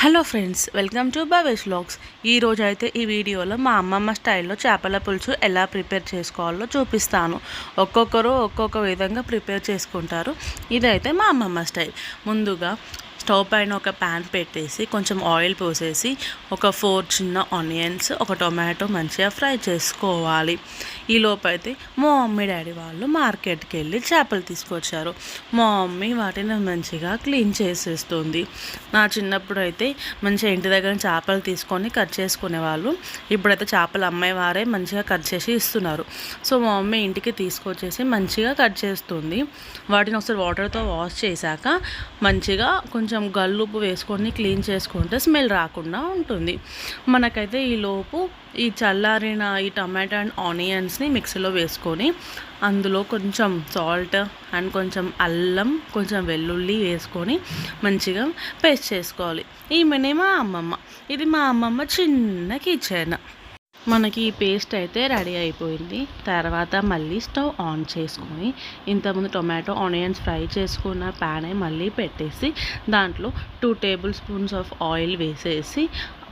Hello friends welcome to Bhavesh vlogs. ఈరోజు అయితే ఈ వీడియోలో మా అమ్మమ్మ స్టైల్లో చేపల పులుసు ఎలా ప్రిపేర్ చేసుకోవాలో చూపిస్తాను. ఒక్కొక్కరు ఒక్కొక్క విధంగా ప్రిపేర్ చేసుకుంటారు. ఇదైతే మా అమ్మమ్మ స్టైల్. ముందుగా స్టవ్ పైన ఒక ప్యాన్ పెట్టేసి కొంచెం ఆయిల్ పోసేసి ఒక ఫోర్ చిన్న ఆనియన్స్ ఒక టొమాటో మంచిగా ఫ్రై చేసుకోవాలి. ఈ లోపైతే మా మమ్మీ డాడీ వాళ్ళు మార్కెట్కి వెళ్ళి చేపలు తీసుకొచ్చారు. మా మమ్మీ వాటిని మంచిగా క్లీన్ చేసేస్తుంది. నా చిన్నప్పుడు అయితే మంచిగా ఇంటి దగ్గర చేపలు తీసుకొని కట్ చేసుకునేవాళ్ళు ఇప్పుడైతే చేపలు అమ్మేవారే మంచిగా కట్ చేసి ఇస్తున్నారు. సో మా మమ్మీ ఇంటికి తీసుకొచ్చేసి మంచిగా కట్ చేస్తుంది. వాటిని ఒకసారి వాటర్తో వాష్ చేశాక మంచిగా కొంచెం కొంచెం గల్లుపు వేసుకొని క్లీన్ చేసుకుంటే స్మెల్ రాకుండా ఉంటుంది. మనకైతే ఈ లోపు ఈ చల్లారిన ఈ టమాటా అండ్ ఆనియన్స్ని మిక్సీలో వేసుకొని అందులో కొంచెం సాల్ట్ అండ్ కొంచెం అల్లం కొంచెం వెల్లుల్లి వేసుకొని మంచిగా పేస్ట్ చేసుకోవాలి. ఈమెనే మా అమ్మమ్మ. ఇది మా అమ్మమ్మ చిన్న కిచెన్. మనకి ఈ పేస్ట్ అయితే రెడీ అయిపోయింది. తర్వాత మళ్ళీ స్టవ్ ఆన్ చేసుకొని ఇంతకుముందు టొమాటో ఆనియన్స్ ఫ్రై చేసుకున్న ప్యానే మళ్ళీ పెట్టేసి దాంట్లో two tablespoons of oil వేసేసి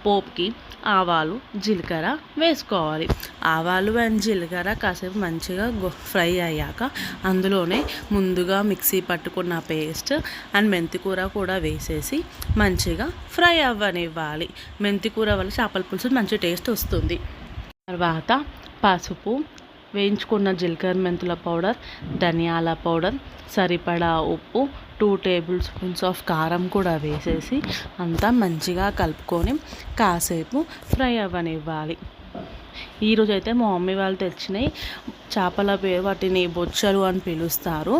పోప్కి ఆవాలు జీలకర్ర వేసుకోవాలి. ఆవాలు అండ్ జీలకర్ర కాసేపు మంచిగా ఫ్రై అయ్యాక అందులోనే ముందుగా మిక్సీ పట్టుకున్న పేస్ట్ అండ్ మెంతికూర కూడా వేసేసి మంచిగా ఫ్రై అవ్వనివ్వాలి. మెంతికూర వల్ల చేపల పులుసు మంచి టేస్ట్ వస్తుంది. తర్వాత పసుపు వేయించుకున్న జీలకర్ర మెంతుల పౌడర్ ధనియాల పౌడర్ సరిపడా ఉప్పు టూ టేబుల్ స్పూన్స్ ఆఫ్ కారం కూడా వేసేసి అంతా మంచిగా కలుపుకొని కాసేపు ఫ్రై అవ్వనివ్వాలి. ఈరోజైతే మా మమ్మీ వాళ్ళు తెచ్చినాయి చేపల పేరు వాటిని బొచ్చలు అని పిలుస్తారు.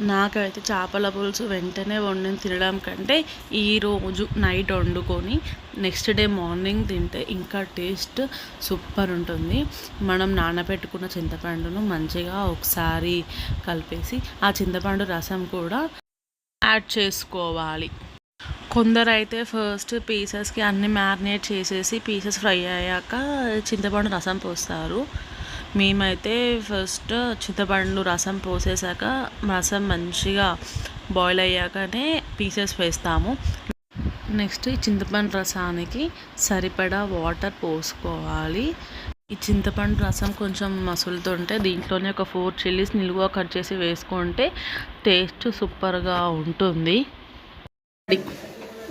నాకైతే చేపల పులుసు వెంటనే వండి తినడం కంటే ఈరోజు నైట్ వండుకొని నెక్స్ట్ డే మార్నింగ్ తింటే ఇంకా టేస్ట్ సూపర్ ఉంటుంది. మనం నానబెట్టుకున్న చింతపండును మంచిగా ఒకసారి కలిపేసి ఆ చింతపండు రసం కూడా యాడ్ చేసుకోవాలి. కొందరైతే ఫస్ట్ పీసెస్కి అన్ని మ్యారినేట్ చేసేసి పీసెస్ ఫ్రై అయ్యాక చింతపండు రసం పోస్తారు. మేమైతే ఫస్ట్ చింతపండు రసం పోసేసాక రసం మంచిగా బాయిల్ అయ్యాకనే పీసెస్ వేస్తాము. నెక్స్ట్ ఈ చింతపండు రసానికి సరిపడా వాటర్ పోసుకోవాలి. ఈ చింతపండు రసం కొంచెం మసులుతుంటే దీంట్లోనే ఒక ఫోర్ చిల్లీస్ నిలువ కట్ చేసి వేసుకుంటే టేస్ట్ సూపర్గా ఉంటుంది.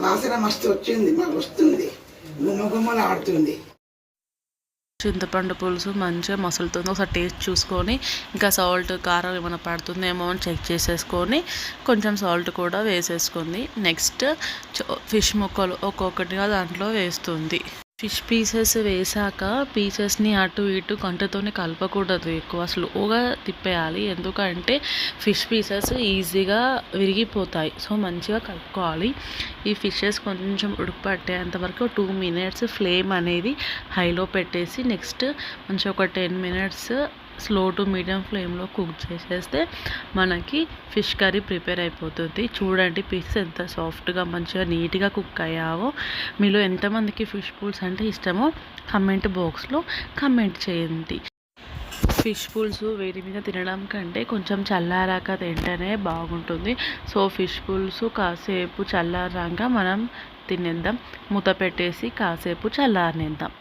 వాసన మస్తు వచ్చింది మాకు వస్తుంది. గుమ్మ గుమ్మలు ఆడుతుంది చింతపండు పులుసు మంచిగా మసులుతుంది. ఒకసారి టేస్ట్ చూసుకొని ఇంకా సాల్ట్ కారం ఏమైనా పడుతుందేమో అని చెక్ చేసేసుకొని కొంచెం సాల్ట్ కూడా వేసేసుకుంది. నెక్స్ట్ ఫిష్ ముక్కలు ఒక్కొక్కటిగా దాంట్లో వేస్తుంది. ఫిష్ పీసెస్ వేసాక పీసెస్ని అటు ఇటు కంటతోనే కలపకూడదు ఎక్కువ. స్లోగా తిప్పేయాలి. ఎందుకంటే ఫిష్ పీసెస్ ఈజీగా విరిగిపోతాయి. సో మంచిగా కలుపుకోవాలి. ఈ ఫిషెస్ కొంచెం ఉడకపట్టేంత వరకు టూ మినిట్స్ ఫ్లేమ్ అనేది హైలో పెట్టేసి నెక్స్ట్ మంచిగా ఒక ten minutes slow to medium ఫ్లేమ్లో కుక్ చేసేస్తే మనకి ఫిష్ కర్రీ ప్రిపేర్ అయిపోతుంది. చూడండి పీసెస్ ఎంత సాఫ్ట్గా మంచిగా నీట్గా కుక్ అయ్యావో. మీలో ఎంతమందికి ఫిష్ పూల్స్ అంటే ఇష్టమో కమెంట్ బాక్స్లో కమెంట్ చేయండి. ఫిష్ పులుసు వేడి మీద తినడం కంటే కొంచెం చల్లారాక తింటేనే బాగుంటుంది. సో ఫిష్ పులుసు కాసేపు చల్లారాక మనం తినేద్దాం. మూత పెట్టేసి కాసేపు చల్లారనిద్దాం.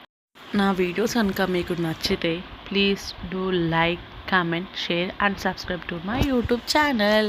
నా వీడియోస్ కనుక మీకు నచ్చితే please do like comment share and subscribe to my youtube channel.